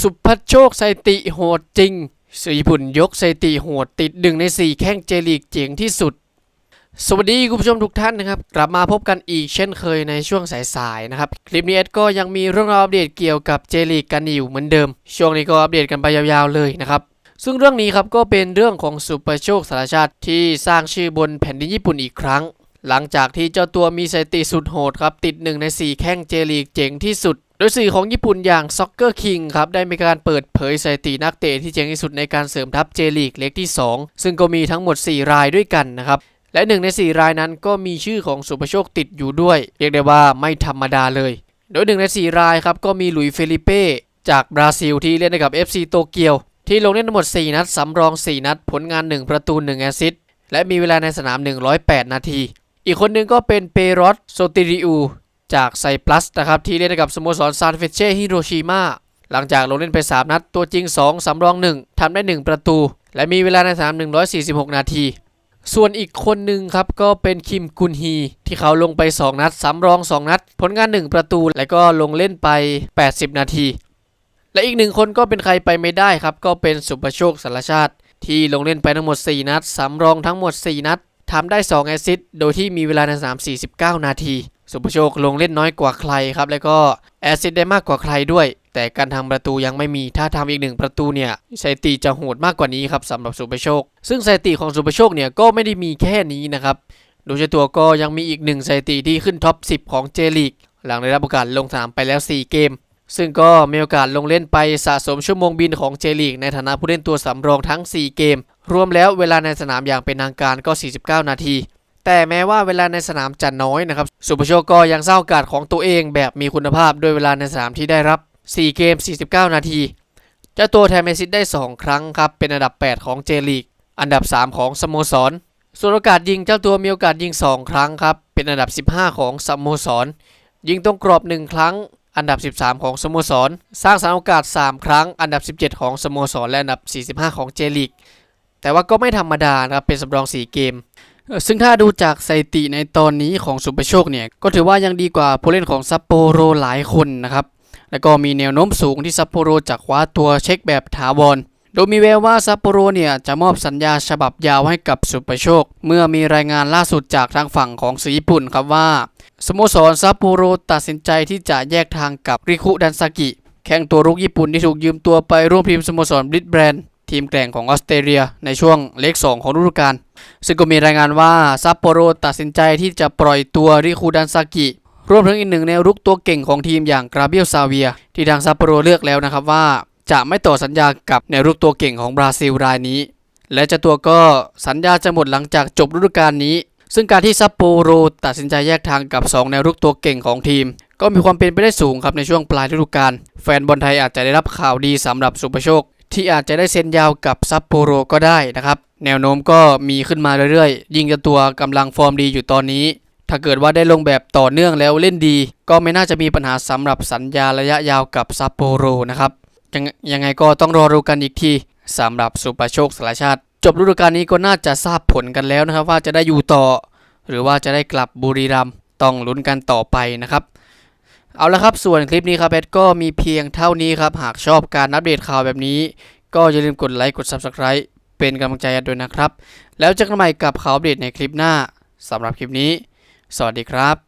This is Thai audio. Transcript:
สุภโชคสติโหดจริงสื่อญี่ปุ่นยกสติโหดติดหนึ่งใน 4 แข้งเจลีกเจ๋งที่สุด สวัสดีคุณผู้ชมทุกท่านนะครับ กลับมาพบกันอีกเช่นเคยในช่วงสายๆนะครับ คลิปนี้เอ็ดก็ยังมีเรื่องราวอัปเดตเกี่ยวกับเจลีกกันอยู่เหมือนเดิม ช่วงนี้ก็อัปเดตกันไปยาวๆเลยนะครับซึ่งเรื่องนี้ครับก็เป็นเรื่องของสุภโชคสารชาติที่สร้างชื่อบนแผ่นดินญี่ปุ่นอีกครั้ง หลังจากที่เจ้าตัวมีสถิติสุดโหดครับติดหนึ่งใน 4 แข้งเจลีกเจ๋งที่สุด โดยสื่อของญี่ปุ่นอย่าง Soccer King ครับ ได้มีการเปิดเผยสถิตินักเตะที่เจ๋งที่สุดในการเสริมทัพเจลีกเล็กที่ 2 ซึ่งก็มีทั้งหมด 4 รายด้วยกันนะครับ และหนึ่งใน 4 รายนั้นก็มีชื่อของสุภโชคติดอยู่ด้วย เรียกได้ว่าไม่ธรรมดาเลย โดยหนึ่งใน 4 รายครับก็มีหลุยเฟลิเป้จากบราซิลที่เล่นให้กับ FC โตเกียว ที่ลงเล่นทั้งหมด 4 นัดสำรอง 4 นัด ผลงาน 1 ประตู 1 แอสซิสต์และมีเวลาในสนาม 108 นาที อีกคนหนึ่งก็เป็นเปโรสโซติริอู จากไซปรัสนะครับ ที่เล่นกับสโมสรซานเฟเช่ฮิโรชิมาหลังจากลงเล่นไป 3 นัด ตัวจริง 2 สำรอง 1 ทำได้ 1 ประตู และมีเวลาในสนาม146 นาที ส่วนอีกคนหนึ่งครับ ก็เป็นคิมกุนฮี ที่เขาลงไป 2 นัด สำรอง 2 นัด ผลงาน 1 ประตู และก็ลงเล่นไป 80 นาที และอีกหนึ่งคนก็เป็นใครไปไม่ได้ครับ ก็เป็นสุประโชคสารชาติ ที่ลงเล่นไปทั้งหมด 4 นัด สำรองทั้งหมด 4 นัดทำได้ 2 แอสซิสต์โดยที่มีเวลาในสนาม49 นาที สุประโชคลงเล่นน้อยกว่าใครครับ แล้วก็แอซิสต์ได้มากกว่าใครด้วย แต่การทำประตูยังไม่มีถ้าทำอีกหนึ่งประตูเนี่ยสถิติจะโหดมากกว่านี้ครับสำหรับสุประโชค ซึ่งสถิติของสุประโชคเนี่ยก็ไม่ได้มีแค่นี้นะครับดยเฉพาตัวก็ยังมีอีกหนึ่งสถิติที่ขึ้นท็อป 10 ของเจลีกหลังได้รับโอกาสลงสนามไปแล้ว 4 เกม ซึ่งก็มีโอกาสลงเล่นไปสะสมชั่วโมงบินของเจลีกในฐานะผู้เล่นตัวสำรองทั้ง 4 เกม รวมแล้วเวลาในสนามอย่างเป็นทางการก็ 49 นาที แต่แม้ว่าเวลาในสนามจะน้อยนะครับสุภโชคก็ยังสร้างโอกาสของตัวเองแบบมีคุณภาพด้วยเวลาในสนามที่ได้รับ 4 เกม 49 นาทีเจ้าตัวแทนเมซิสได้ 2 ครั้งครับ เป็นอันดับ 8 ของเจลีก อันดับ 3 ของสโมสร ส่วนโอกาสยิงเจ้าตัวมีโอกาสยิง 2 ครั้งครับ เป็นอันดับ 15 ของสโมสร ยิงตรงกรอบ 1 ครั้ง อันดับ 13 ของสโมสร สร้างสรรค์โอกาส 3 ครั้ง อันดับ 17 ของสโมสร และอันดับ 45 ของเจลีก แต่ว่าก็ไม่ธรรมดานะครับ เป็นสำรอง 4 เกม ซึ่งถ้าดูจากสถิติในตอนนี้ของสุปโชคเนี่ยก็ถือว่ายังดีกว่าผู้เล่นของซัปโปโรหลายคนนะครับ แล้วก็มีแนวโน้มสูงที่ซัปโปโรจะคว้าตัวเช็คแบบถาวรโดยมีแววว่าซัปโปโรเนี่ยจะมอบสัญญาฉบับยาวให้กับสุปโชค เมื่อมีรายงานล่าสุดจากทางฝั่งของสื่อญี่ปุ่นครับว่าสโมสรซัปโปโรตัดสินใจที่จะแยกทางกับริคุดันซากิแข้งตัวรุกญี่ปุ่นที่ถูกยืมตัวไปร่วมทีมสโมสรบลิทแบรนด์ทีมแกร่งของออสเตรเลียในช่วงเลข2ของฤดูกาล ซึ่งก็มีรายงานว่าซัปโปโรตัดสินใจที่จะปล่อยตัวริคูดันซากิรวมถึงอีกหนึ่งแนวรุกตัวเก่งของทีมอย่างกราเบียลซาเวีย ที่ทางซัปโปโรเลือกแล้วนะครับว่า จะไม่ต่อสัญญากับแนวรุกตัวเก่งของบราซิลรายนี้ และเจ้าตัวก็สัญญาจะหมดหลังจากจบฤดูกาลนี้ ซึ่งการที่ซัปโปโรตัดสินใจแยกทางกับ 2 แนวรุกตัวเก่งของทีม ก็มีความเป็นไปได้สูงครับในช่วงปลายฤดูกาลแฟนบอลไทยอาจจะได้รับข่าวดีสำหรับสุปโชคที่อาจจะได้เซ็นยาวกับซัปโปโรก็ได้นะครับ แนวโน้มก็มีขึ้นมาเรื่อยๆ ยิ่งจ้าตัวกำลังฟอร์มดีอยู่ตอนนี้ ถ้าเกิดว่าได้ลงแบบต่อเนื่องแล้วเล่นดี ก็ไม่น่าจะมีปัญหาสำหรับสัญญาระยะยาวกับซัปโปโรนะครับยังยังไงก็ต้องรอรู้กันอีกทีสำหรับสุปโชคสารชาติ จบฤดูกาลนี้ก็น่าจะทราบผลกันแล้วนะครับ ว่าจะได้อยู่ต่อ หรือว่าจะได้กลับบุรีรัมย์ต้องลุ้นกันต่อไปนะครับเอาละครับ ส่วนคลิปนี้ครับเพชรก็มีเพียงเท่านี้ครับ หากชอบการอัปเดตข่าวแบบนี้ ก็อย่าลืมกดไลค์ กด Subscribe เป็นกำลังใจกันด้วยนะครับ แล้วเจอกันใหม่กับข่าวอัปเดตในคลิปหน้าสำหรับคลิปนี้ สวัสดีครับ